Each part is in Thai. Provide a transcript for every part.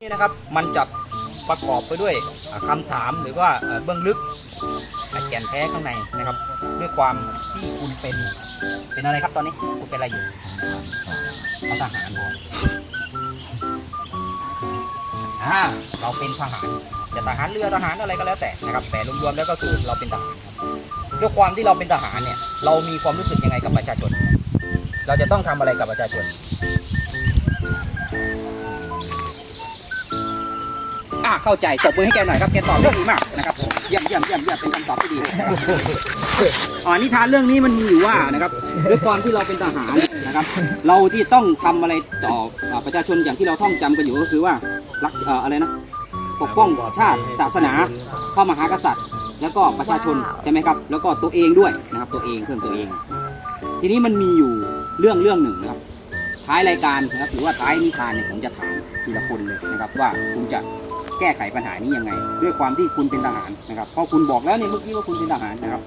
นี่นะครับมันจะประกอบไปด้วยอ่าคำถามหรือว่าเอ่อเบื้องลึกอ่าแก่นแท้ข้างในนะครับ ด้วยความที่คุณเป็นเป็นอะไรครับตอนนี้คุณเป็นอะไรอยู่เอาทหารพออ่าเราเป็นทหารจะทหารเรือทหารอะไรก็แล้วแต่นะครับ แต่รวมๆแล้วก็คือเราเป็นทหารครับด้วยความที่เราเป็นทหารเนี่ย เรามีความรู้สึกยังไงกับประชาชน เราจะต้องทำอะไรกับประชาชน อะเข้าใจตบมือให้แกหน่อยครับแกตอบได้ดีมากนะครับเยี่ยมเยี่ยมเยี่ยมเยี่ยมเป็นคำตอบที่ดีอ่านิทานเรื่องนี้มันมีอยู่ว่านะครับด้วยความที่เราเป็นทหารนะครับ เราที่ต้องทำอะไรต่ออ่าประชาชนอย่างที่เราท่องจำกันอยู่ก็คือว่ารักเอ่ออะไรนะปกป้องชาติศาสนาพระมหากษัตริย์ แล้วก็ประชาชนใช่ไหมครับ แล้วก็ตัวเองด้วยนะครับตัวเองเพื่อนตัวเอง ทีนี้มันมีอยู่เรื่องเรื่องหนึ่งนะครับท้ายรายการนะครับหรือว่าท้ายนิทานเนี่ยผมจะถามทีละคนเลยนะครับว่าคุณจะ แก้ไขปัญหานี้ยังไง ด้วยความที่คุณเป็นทหารนะครับเพราะคุณบอกแล้วเนี่ยเมื่อกี้ว่าคุณเป็นทหารนะครับ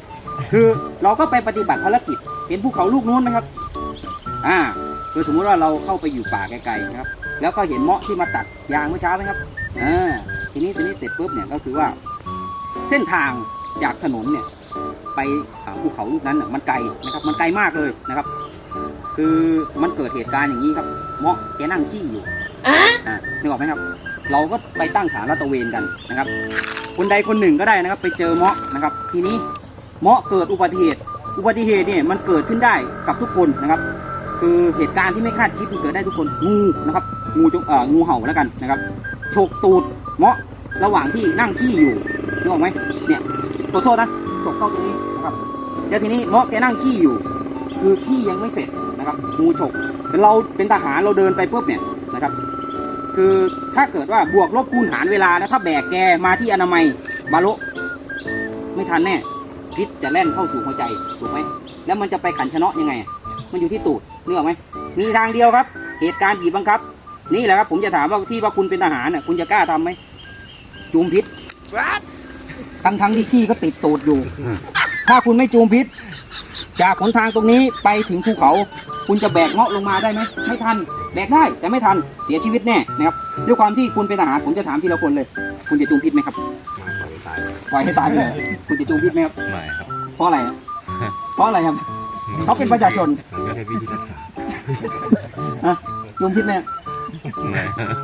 คือเราก็ไปปฏิบัติภารกิจเห็นภูเขาลูกนู้นไหมครับ อ่าคือสมมุติว่าเราเข้าไปอยู่ป่าไกลๆนะครับ แล้วก็เห็นเมาะที่มาตัดยางเมื่อเช้าไหมครับอ่าทีนี้ทีนี้เสร็จปุ๊บเนี่ยก็คือว่า เส้นทางจากถนนเนี่ยไปหาภูเขาลูกนั้นน่ะมันไกลนะครับมันไกลมากเลยนะครับ คือมันเกิดเหตุการณ์อย่างนี้ครับ เมาะแกนั่งขี้อยู่อ่านึกออกไหมครับ เราก็ไปตั้งฐานลาดตระเวนกันนะครับ คนใดคนหนึ่งก็ได้นะครับ ไปเจอเมาะนะครับ ทีนี้เมาะเกิดอุบัติเหตุ อุบัติเหตุเนี่ยมันเกิดขึ้นได้กับทุกคนนะครับ คือเหตุการณ์ที่ไม่คาดคิดมันเกิดได้ทุกคนงูนะครับงูจงเอ่องูเห่าแล้วกันนะครับฉกตูดเมาะระหว่างที่นั่งขี้อยู่นึกออกไหมเนี่ยขอโทษนะฉกเข้าตรงนี้นะครับแล้วทีนี้เมาะแกนั่งขี้อยู่ คือขี้ยังไม่เสร็จนะครับงูฉกเราเป็นทหารเราเดินไปปุ๊บเนี่ยนะครับ คือถ้าเกิดว่าบวกลบคูณหารเวลาแล้วถ้าแบกแกมาที่อนามัยบาโลไม่ทันแน่พิษจะแล่นเข้าสู่หัวใจถูกไหมแล้วมันจะไปขันชนะยังไง มันอยู่ที่ตูดเนึกอไหมมีทางเดียวครับ เหตุการณ์บีบบังคับ นี่แหละครับ ผมจะถามว่าที่ว่าคุณเป็นทหารน่ะคุณจะกล้าทำไหมจูมพิษทั้งทั้งที่ขี้ก็ติดตูดอยู่ ถ้าคุณไม่จูมพิษ จากหนทางตรงนี้ไปถึงภูเขา คุณจะแบกเงาะลงมาได้ไหมไม่ทัน แบกได้แต่ไม่ทันเสียชีวิตแน่นะครับด้วยความที่คุณเป็นทหารผมจะถามทีละคนเลย คุณจะจูงพิษไหมครับปล่อยให้ตายไปเลยคุณจะจูงพิษไหมครับไม่ครับเพราะอะไรครับเพราะอะไรครับเขาเป็นประชาชนมันก็ใช้วิธีรักษาจูงพิษไหมไม่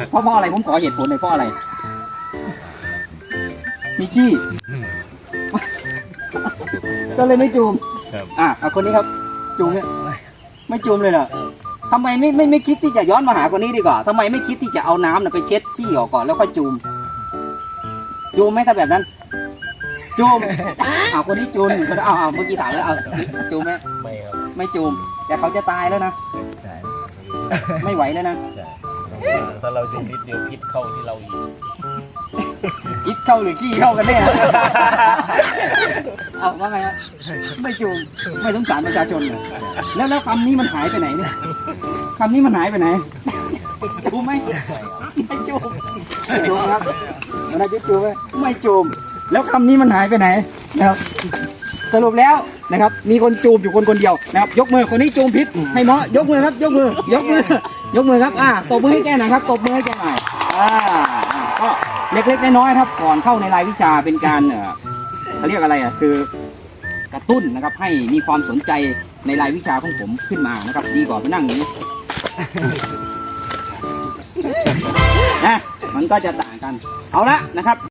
เพราะเพราะอะไรผมขอเหตุผลเลยเพราะอะไรมีขี้ก็เลยไม่จูม ครับ อะเอาคนนี้ครับจูมเนี่ยไม่จูมเลยเหรอทำไมไม่ไม่ไม่คิดที่จะย้อนมาหาคนนี้ดีกว่าทำไมไม่คิดที่จะเอาน้ำน่ะไปเช็ดขี้ออกก่อนแล้วค่อยจูมจูมไหมถ้าแบบนั้น จูมเอาคนนี้จูมเอาเอาเมื่อกี้ถามแล้วเอาจูมไหมไม่ครับไม่จูมแต่เขาจะตายแล้วนะใช่ไม่ไหวแล้วนะถ้าเราจุ่มนิดเดียวพิษเข้าที่เราอีก คิดเข้าหรือขี้เข้ากันแน่เอาว่าไงครับไม่จูมไม่สงสารประชาชนเลยแล้วแล้วคำนี้มันหายไปไหนเนี่ยคำนี้มันหายไปไหนจูมไหมไม่จูมจูมครับมันได้จูมไหมไม่จูมแล้วคำนี้มันหายไปไหนนะครับสรุปแล้วนะครับ มีคนจูมอยู่คนคนเดียวนะครับ ยกมือคนนี้จูมพิษให้เมาะยกมือครับ ยกมือ ยกมือ ยกมือครับ อ่าตบมือให้แกหน่อยครับตบมือให้แกหน่อยอ่า เล็กๆน้อยๆครับก่อนเข้าในรายวิชาเป็นการเอ่อเขาเรียกอะไรอะคือกระตุ้นนะครับให้มีความสนใจในรายวิชาของผมขึ้นมานะครับ ดีกว่าไปนั่งอย่างนี้นะมันก็จะต่างกันเอาละนะครับ